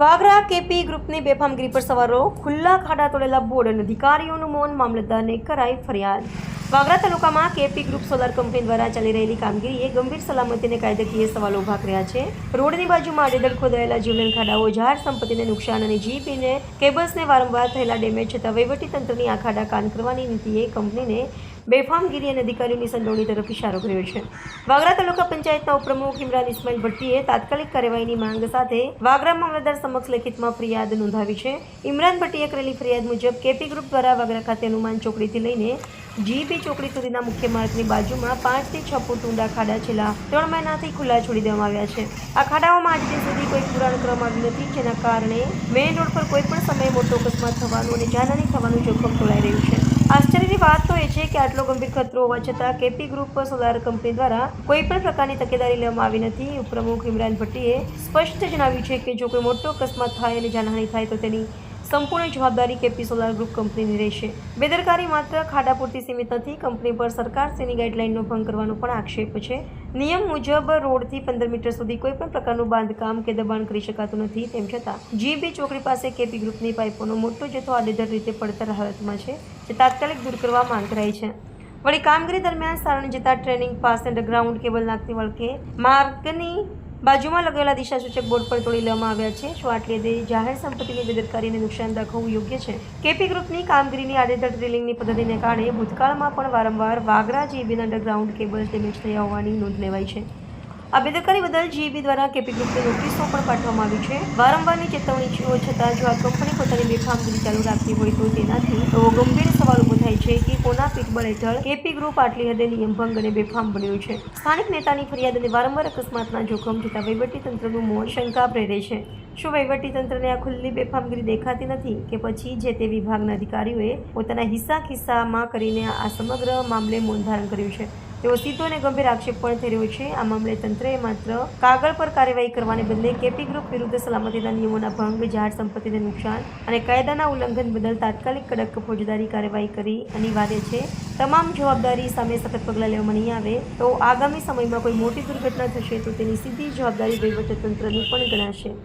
Vagra KP ગ્રુપની બેફામગીરી પર સવારો ખુલ્લા ખાડા તોડેલા બોર્ડ અને અધિકારીઓનું મૌન મામલતદારને કરાઈ ફરિયાદ. વાગરા તાલુકામાં કેપી ગ્રુપ સોલાર કંપની દ્વારા ચાલી રહેલી કામગીરીએ ગંભીર સલામતીને કાયદાકીય સવાલો ઊભા કર્યા છે. રોડની બાજુમાં આડેદળ ખોદાયેલા જીવલેણ ખાડાઓ જાહેર સંપત્તિને નુકસાન અને જીપીને કેબલ્સને વારંવાર થયેલા ડેમેજ છતાં વહીવટીતંત્રની આ ખાડા કાન કરવાની નીતિએ કંપનીને બેફામગીરી અને અધિકારીઓની સંડોવણી તરફ ઇશારો કર્યો છે. વાગરા તાલુકા પંચાયતના ઉપપ્રમુખ ઇમરાન ઇસ્માઇલ ભટ્ટીએ તાત્કાલિક કાર્યવાહીની માંગ સાથે વાગરા મામલતદાર સમક્ષ લેખિતમાં ફરિયાદ નોંધાવી છે. ઇમરાન ભટ્ટીએ કરેલી ફરિયાદ મુજબ કેપી ગ્રુપ દ્વારા વાગરા ખાતે હનુમાન ચોકડીથી લઈને જીબી ચોકડી સુધીના મુખ્ય માર્ગની બાજુમાં પાંચથી છ ફૂટ ઊંડા ખાડા છેલ્લા ત્રણ મહિનાથી ખુલ્લા છોડી દેવામાં આવ્યા છે. આ ખાડાઓમાં આજ સુધી કોઈ પુરાણ કરવામાં આવ્યું નથી, જેના કારણે મેઇન રોડ પર કોઈ પણ સમયે મોટો અકસ્માત થવાનું અને જાનહાની થવાનું જોખમ ખોલાઈ રહ્યું છે. આશ્ચર્યની વાત તો એ છે કે આટલો ગંભીર ખતરો હોવા છતાં કેપી ગ્રુપ સોલાર કંપની દ્વારા કોઈ પણ પ્રકારની તકેદારી લેવામાં આવી નથી. ઉપપ્રમુખ ઇમરાન ભટ્ટીએ સ્પષ્ટ જણાવ્યું છે કે જો કોઈ મોટો અકસ્માત થાય અને જાનહાની થાય તો તેની સંપૂર્ણ જવાબદારી કેપી સોલાર ગ્રુપ કંપનીની રહેશે. બેદરકારી માત્ર ખાડા પૂરતી સીમિત નથી, કંપની પર સરકારશ્રીની ગાઇડલાઇનનો ભંગ કરવાનો પણ આક્ષેપ છે. નિયમ મુજબ રોડથી પંદર મીટર સુધી કોઈ પણ પ્રકારનું બાંધકામ કે દબાણ કરી શકાતું નથી, તેમ છતાં જીબી ચોકડી પાસે કેપી ગ્રુપની પાઇપોનો મોટો જથ્થો આડેધડ રીતે પડતર હાલતમાં છે, જે તાત્કાલિક દૂર કરવા માંગ કરાઈ છે. વળી કામગીરી દરમિયાન સારણ જતા ટ્રેનિંગ પાસ અંડરગ્રાઉન્ડ કેબલ નાખતી વળકે માર્ગની બાજુમાં લગાવેલા દિશા સૂચક બોર્ડ પર તોડી લેવામાં આવ્યા છે. શું આટલી જાહેર સંપત્તિની બેદરકારીને નુકસાન દાખવવું યોગ્ય છે? કેપી ગ્રુપની કામગીરીની આડેધડ ડ્રિલિંગની પદ્ધતિને કારણે ભૂતકાળમાં પણ વારંવાર Vagra GB underground cables damage થયા હોવાની નોંધ લેવાઈ છે. આ બેદરકારી બદલ જીબી દ્વારા કેપી ગ્રુપને નોટિસો પણ પાઠવવામાં આવી છે. વારંવારની ચેતવણીઓ છતાં જો આ કંપની પોતાની બેફામગીરી ચાલુ રાખતી હોય તો તેનાથી એવો ગંભીર સવાલ ઊભો થાય છે કે કોના પીઠબળ હેઠળ કેપી ગ્રુપ આટલી હદે નિયમભંગ અને બેફામ બન્યું છે. સ્થાનિક નેતાની ફરિયાદ અને વારંવાર અકસ્માતના જોખમ છતાં વહીવટીતંત્રનું મોં શંકા પ્રેરે છે. શું વહીવટીતંત્રને આ ખુલ્લી બેફામગીરી દેખાતી નથી કે પછી જે તે વિભાગના અધિકારીઓએ પોતાના હિસ્સા ખિસ્સામાં કરીને આ સમગ્ર મામલે મૌન ધારણ કર્યું છે? તેવો સીધો અને ગંભીર આક્ષેપ પણ થઈ રહ્યો છે. આ મામલે તંત્રએ માત્ર કાગળ પર કાર્યવાહી કરવાને બદલે કેપી ગ્રુપ વિરુદ્ધ સલામતીના નિયમોના ભંગ, જાહેર સંપત્તિને નુકસાન અને કાયદાના ઉલ્લંઘન બદલ તાત્કાલિક કડક ફોજદારી કાર્યવાહી કરી અનિવાર્ય છે. તમામ જવાબદારી સામે સખત પગલાં લેવામાં નહીં આવે તો આગામી સમયમાં કોઈ મોટી દુર્ઘટના થશે તો તેની સીધી જવાબદારી વહીવટીતંત્રની પણ ગણાશે.